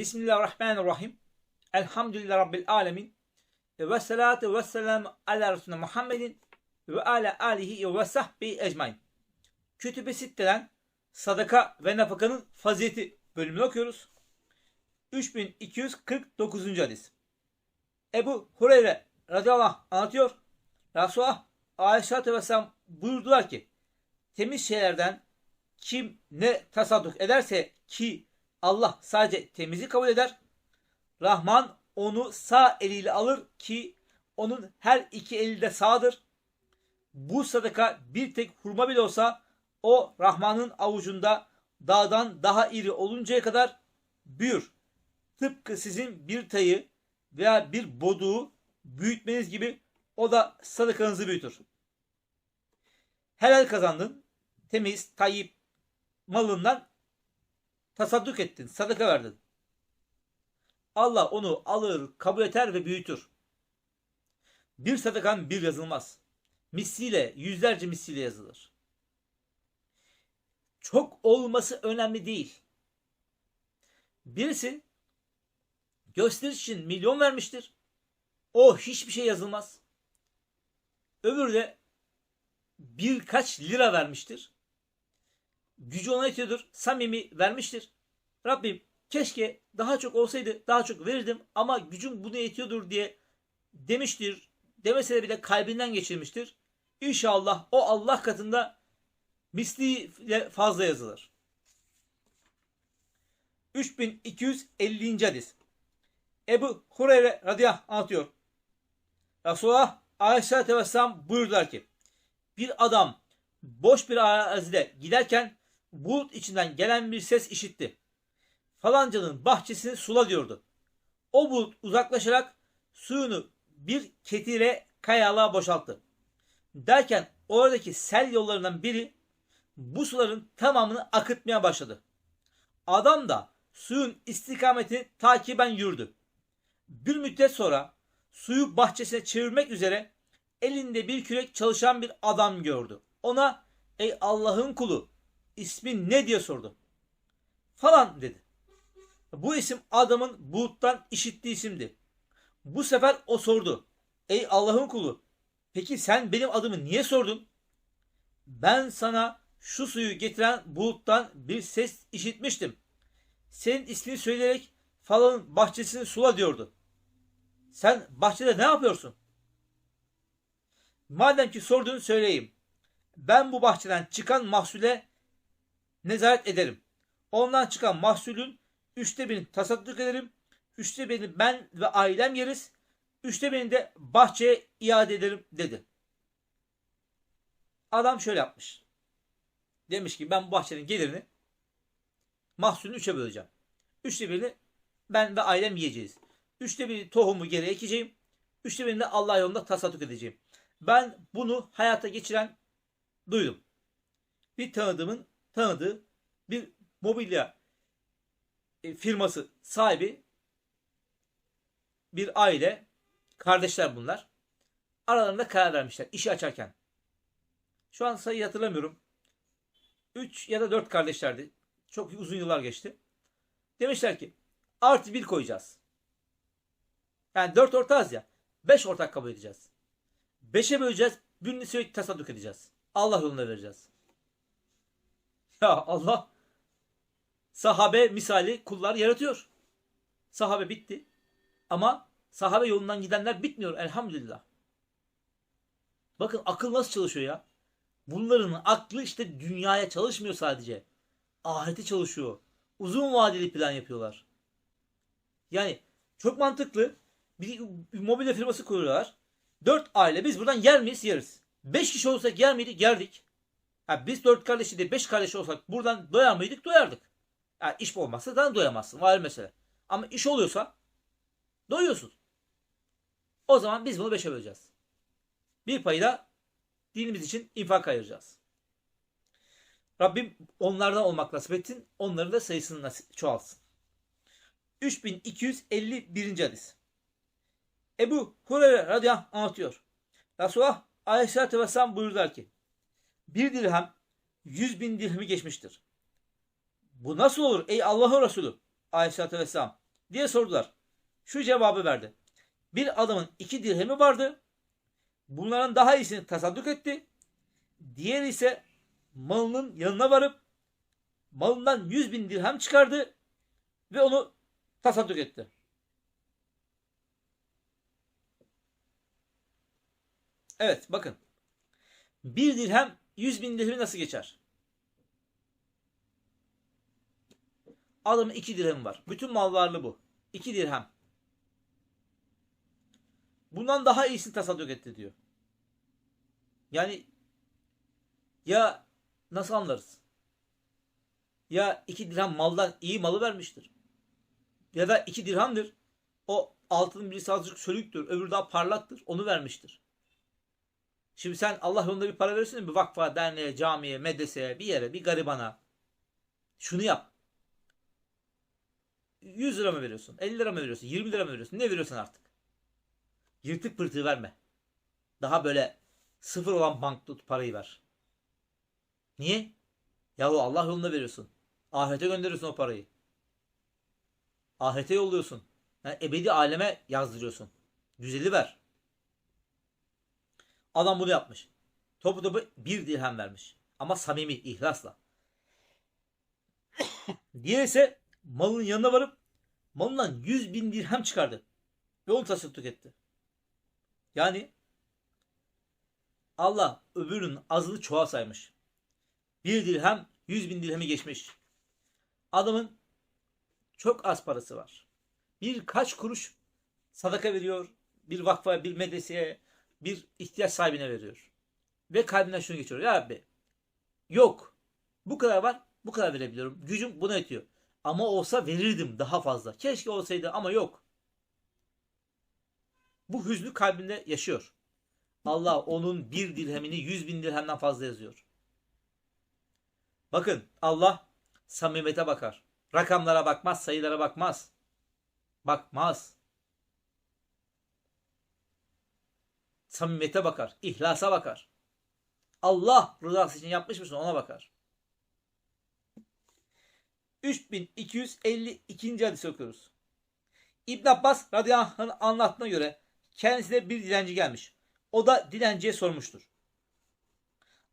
Bismillahirrahmanirrahim. Elhamdülillah Rabbil alemin. Ve salatu ve selamu ala Resulüne Muhammedin ve ala alihi ve sahbihi ecmain. Kütübe Sitte'den sadaka ve nafakanın fazileti bölümünü okuyoruz. 3249. hadis. Ebu Hureyre radıyallahu anh anlatıyor. Resulullah aleyhissalatü vesselam buyurdular ki temiz şeylerden kim ne tasadduk ederse ki Allah sadece temizi kabul eder. Rahman onu sağ eliyle alır ki onun her iki eli de sağdır. Bu sadaka bir tek hurma bile olsa o Rahman'ın avucunda dağdan daha iri oluncaya kadar büyür. Tıpkı sizin bir tayı veya bir boduğu büyütmeniz gibi o da sadakanızı büyütür. Helal kazandın, temiz, tayyip malından tasadduk ettin, sadaka verdin. Allah onu alır, kabul eder ve büyütür. Bir sadakan bir yazılmaz. Misliyle, yüzlerce misliyle yazılır. Çok olması önemli değil. Birisi gösteriş için milyon vermiştir. O hiçbir şey yazılmaz. Öbürü de birkaç lira vermiştir. Gücü ona yetiyordur. Samimi vermiştir. Rabbim keşke daha çok olsaydı daha çok verirdim ama gücüm buna yetiyordur diye demiştir. Demese de bile kalbinden geçirmiştir. İnşallah o Allah katında misliyle fazla yazılır. 3250. hadis. Ebu Hureyre radıyallahu anh anlatıyor. Resulullah aleyhissalatü vesselam buyurdular ki bir adam boş bir arazide giderken bulut içinden gelen bir ses işitti. Falancanın bahçesini sula diyordu. O bulut uzaklaşarak suyunu bir ketire kayalığa boşalttı. Derken oradaki sel yollarından biri bu suların tamamını akıtmaya başladı. Adam da suyun istikametini takiben yürüdü. Bir müddet sonra suyu bahçesine çevirmek üzere elinde bir kürek çalışan bir adam gördü. Ona ey Allah'ın kulu ismin ne diye sordu. Falan dedi. Bu isim adamın buluttan işittiği isimdi. Bu sefer o sordu. Ey Allah'ın kulu peki sen benim adımı niye sordun? Ben sana şu suyu getiren buluttan bir ses işitmiştim. Senin ismini söyleyerek falan bahçesini sula diyordu. Sen bahçede ne yapıyorsun? Madem ki sorduğunu söyleyeyim. Ben bu bahçeden çıkan mahsule nezaret ederim. Ondan çıkan mahsulün üçte birini tasadduk ederim. Üçte birini ben ve ailem yeriz. Üçte birini de bahçeye iade ederim dedi. Adam şöyle yapmış. Demiş ki ben bu bahçenin gelirini mahsulünü üçe böleceğim. Üçte birini ben ve ailem yiyeceğiz. Üçte birini tohumu geri ekeceğim. Üçte birini de Allah yolunda tasadduk edeceğim. Ben bunu hayata geçiren duydum. Bir tanıdığımın tanıdığı bir mobilya e, firması sahibi bir aile kardeşler bunlar. Aralarında karar vermişler işi açarken. Şu an sayıyı hatırlamıyorum. 3 ya da 4 kardeşlerdi. Çok uzun yıllar geçti. Demişler ki artı 1 koyacağız. Yani 4 ortağız ya. 5 ortak kabul edeceğiz. 5'e böleceğiz. Birini sürekli tasadduk edeceğiz. Allah yoluna vereceğiz. Ya Allah sahabe misali kullar yaratıyor. Sahabe bitti. Ama sahabe yolundan gidenler bitmiyor elhamdülillah. Bakın akıl nasıl çalışıyor ya. Bunların aklı işte dünyaya çalışmıyor sadece. Ahirete çalışıyor. Uzun vadeli plan yapıyorlar. Yani çok mantıklı. Bir, bir mobilya firması kuruyorlar. Dört aile biz buradan yer miyiz? Yeriz. Beş kişi olsak yer miydik? Yerdik. Ha, biz dört kardeş değil beş kardeş olsak buradan doyar mıydık? Doyardık. Yani iş olmazsa da doyamazsın. Var mesele. Ama iş oluyorsa doyuyorsun. O zaman biz bunu beşe böleceğiz. Bir payı da dinimiz için infak ayıracağız. Rabbim onlardan olmak nasip etsin. Onların da sayısını nasip, çoğalsın. 3251. hadis. Ebu Hureyre radıyallahu anlatıyor. Resulullah aleyhissalatü vesselam buyurdular ki bir dirhem yüz bin dirhemi geçmiştir. Bu nasıl olur ey Allah'ın Resulü aleyhissalatü vesselam? diye sordular. Şu cevabı verdi. Bir adamın iki dirhemi vardı. Bunların daha iyisini tasadduk etti. Diğer ise malının yanına varıp malından 100 bin dirhem çıkardı ve onu tasadduk etti. Evet bakın. Bir dirhem 100 bin dirhemi nasıl geçer? Adamın iki dirhemi var. Bütün mal varlığı bu. İki dirhem. Bundan daha iyisini tasadduk etti diyor. Yani ya nasıl anlarız? Ya iki dirhem maldan iyi malı vermiştir. Ya da iki dirhamdır. O altının birisi azıcık sölüktür. Öbürü daha parlaktır. Onu vermiştir. Şimdi sen Allah yolunda bir para verirsin bir vakfa, derneğe, camiye, medreseye, bir yere, bir garibana. Şunu yap. 100 lira mı veriyorsun? 50 lira mı veriyorsun? 20 lira mı veriyorsun? Ne veriyorsun artık? Yırtık pırtığı verme. Daha böyle sıfır olan banknot parayı ver. Niye? Yahu Allah yolunda veriyorsun. Ahirete gönderiyorsun o parayı. Ahirete yolluyorsun. Yani ebedi aleme yazdırıyorsun. Güzeli ver. Adam bunu yapmış. Topu topu bir dirhem vermiş. Ama samimi, ihlasla. Diğeri ise malın yanına varıp malından 100 bin dirhem çıkardı. Ve onu tasadduk etti. Yani Allah öbürünün azını çoğa saymış. Bir dirhem 100 bin dirhemi geçmiş. Adamın çok az parası var. Birkaç kuruş sadaka veriyor. Bir vakfa, bir medreseye, bir ihtiyaç sahibine veriyor. Ve kalbinden şunu geçiyor. Ya Rabbi yok. Bu kadar var. Bu kadar verebiliyorum. Gücüm buna yetiyor. Ama olsa verirdim daha fazla. Keşke olsaydı ama yok. Bu hüznü kalbinde yaşıyor. Allah onun bir dirhemini yüz bin dirhemden fazla yazıyor. Bakın Allah samimiyete bakar. Rakamlara bakmaz, sayılara bakmaz. Bakmaz. Samimiyete bakar, ihlasa bakar. Allah rızası için yapmış mısın ona bakar. 3252. hadis okuyoruz. İbn Abbas radıyallahu anh'ın anlattığına göre kendisine bir dilenci gelmiş. O da dilenciye sormuştur.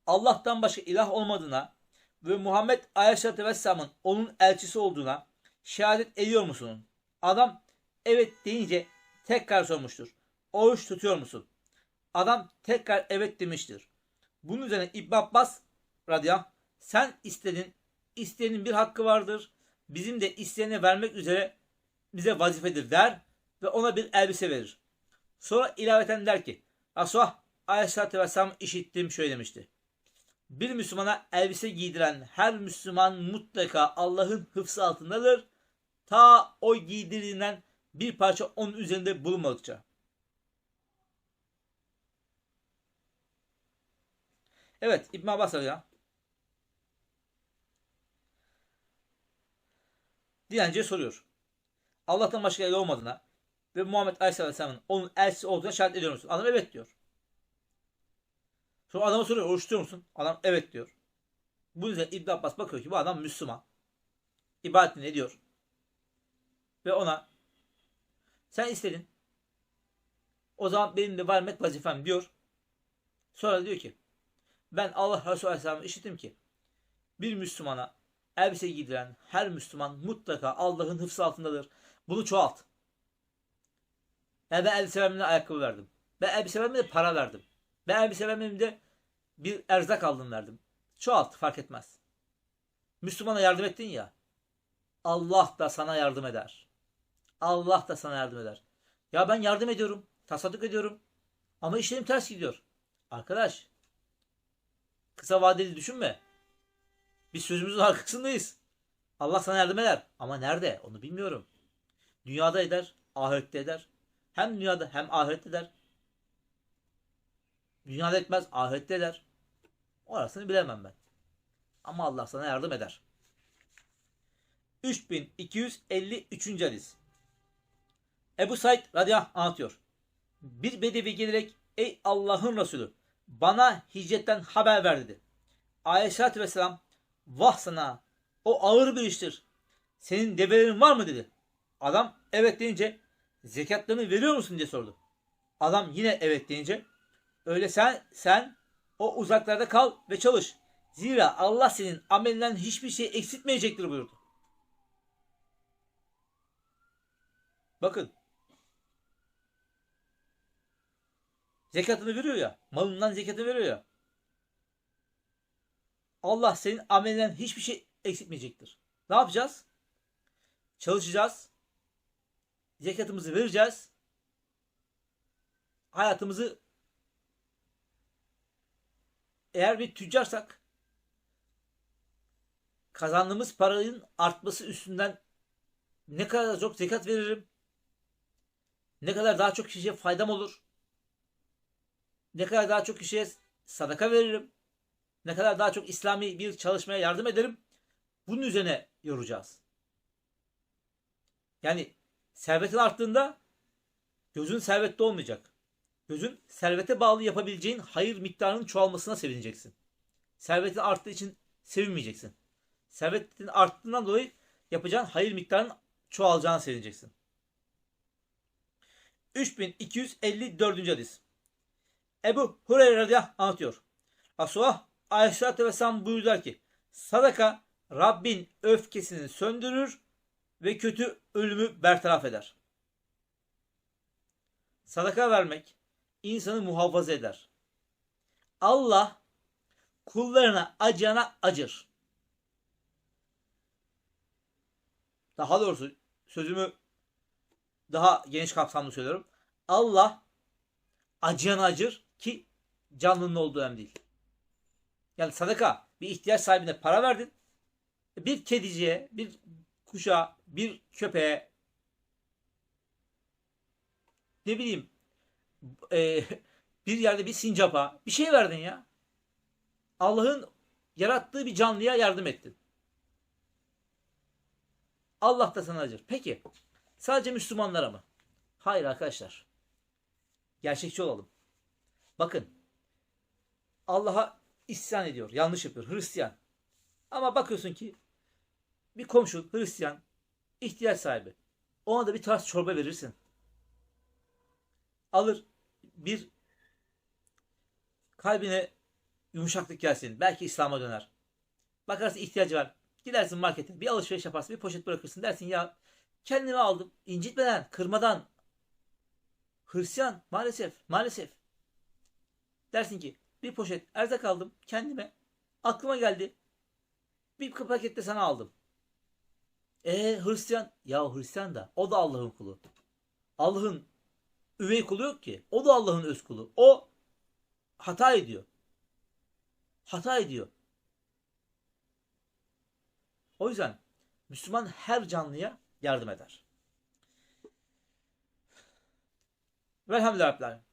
Allah'tan başka ilah olmadığına ve Muhammed Aleyhisselatü Vesselam'ın onun elçisi olduğuna şehadet ediyor musun? Adam evet deyince tekrar sormuştur. Oruç tutuyor musun? Adam tekrar evet demiştir. Bunun üzerine İbn Abbas radıyallahu sen istedin, isteyenin bir hakkı vardır. Bizim de isteyene vermek üzere bize vazifedir der ve ona bir elbise verir. Sonra ilaveten der ki Resulullah Aleyhisselatü Vesselam işittim şöyle demişti. Bir Müslümana elbise giydiren her Müslüman mutlaka Allah'ın hıfzı altındadır. Ta o giydirilen bir parça onun üzerinde bulunmadıkça. Evet İbn Abbas ya. Dilenciye soruyor. Allah'tan başka ilah olmadığına ve Muhammed Aleyhisselam'ın onun elçisi olduğuna şahit ediyor musun? Adam evet diyor. Sonra adama soruyor oruç tutuyor musun? Adam evet diyor. Bu yüzden İbn Abbas bakıyor ki bu adam Müslüman. İbadetini ediyor. Ve ona sen istedin. O zaman benim de vermek vazifem diyor. Sonra diyor ki ben Allah Resulü Aleyhisselam'ı işittim ki bir Müslümana elbise giydiren her Müslüman mutlaka Allah'ın hıfzı altındadır. Bunu çoğalt. Yani ben elbise vermemde ayakkabı verdim. Ben elbise vermemde para verdim. Ben elbise vermemde bir erzak aldım verdim. Çoğalt fark etmez. Müslümana yardım ettin ya. Allah da sana yardım eder. Allah da sana yardım eder. Ya ben yardım ediyorum. Tasadduk ediyorum. Ama işlerim ters gidiyor. Arkadaş kısa vadeli düşünme. Biz sözümüzün arkasındayız. Allah sana yardım eder. Ama nerede? Onu bilmiyorum. Dünyada eder, ahirette eder. Hem dünyada hem ahirette eder. Dünyada etmez, ahirette eder. Orasını bilemem ben. Ama Allah sana yardım eder. 3253. hadis. Ebu Said radıyallahu anlatıyor. Bir bedevi gelerek ey Allah'ın Resulü bana hicretten haber ver dedi. Aleyhissalatü vesselam vah sana o ağır bir iştir. Senin develerin var mı dedi. Adam evet deyince zekatlarını veriyor musun diye sordu. Adam yine evet deyince öyle sen sen o uzaklarda kal ve çalış. Zira Allah senin amelinden hiçbir şey eksiltmeyecektir buyurdu. Bakın. Zekatını veriyor ya. Malından zekatını veriyor ya. Allah senin amelinden hiçbir şey eksiltmeyecektir. Ne yapacağız? Çalışacağız. Zekatımızı vereceğiz. Hayatımızı eğer bir tüccarsak kazandığımız paranın artması üstünden ne kadar çok zekat veririm, ne kadar daha çok kişiye faydam olur, ne kadar daha çok kişiye sadaka veririm, ne kadar daha çok İslami bir çalışmaya yardım ederim. Bunun üzerine yoracağız. Yani servetin arttığında gözün servette olmayacak. Gözün servete bağlı yapabileceğin hayır miktarının çoğalmasına sevineceksin. Servetin arttığı için sevinmeyeceksin. Servetin arttığından dolayı yapacağın hayır miktarının çoğalacağına sevineceksin. 3254. hadis. Ebu Hureyre radıyallahu anlatıyor. Resulullah Aleyhisselatü Vesselam buyurdular ki sadaka Rabbin öfkesini söndürür ve kötü ölümü bertaraf eder. Sadaka vermek insanı muhafaza eder. Allah kullarına acıyana acır. Daha doğrusu sözümü daha geniş kapsamlı söylüyorum. Allah acıyana acır ki canlının olduğu önemli değil. Yani sadaka bir ihtiyaç sahibine para verdin. Bir kediciye, bir kuşa, bir köpeğe ne bileyim e, bir yerde bir sincapa bir şey verdin ya. Allah'ın yarattığı bir canlıya yardım ettin. Allah da sana acır. Peki sadece Müslümanlara mı? Hayır arkadaşlar. Gerçekçi olalım. Bakın Allah'a isyan ediyor. Yanlış yapıyor. Hristiyan. Ama bakıyorsun ki bir komşu Hristiyan ihtiyaç sahibi. Ona da bir tas çorba verirsin. Alır bir kalbine yumuşaklık gelsin. Belki İslam'a döner. Bakarsın ihtiyacı var. Gidersin markete bir alışveriş yaparsın bir poşet bırakırsın dersin ya kendimi aldım incitmeden kırmadan Hristiyan maalesef maalesef dersin ki bir poşet erzak aldım kendime aklıma geldi bir pakette sana aldım. E Hristiyan ya Hristiyan da o da Allah'ın kulu. Allah'ın üvey kulu yok ki. O da Allah'ın öz kulu. O hata ediyor. Hata ediyor. O yüzden Müslüman her canlıya yardım eder. Velhamdülillah.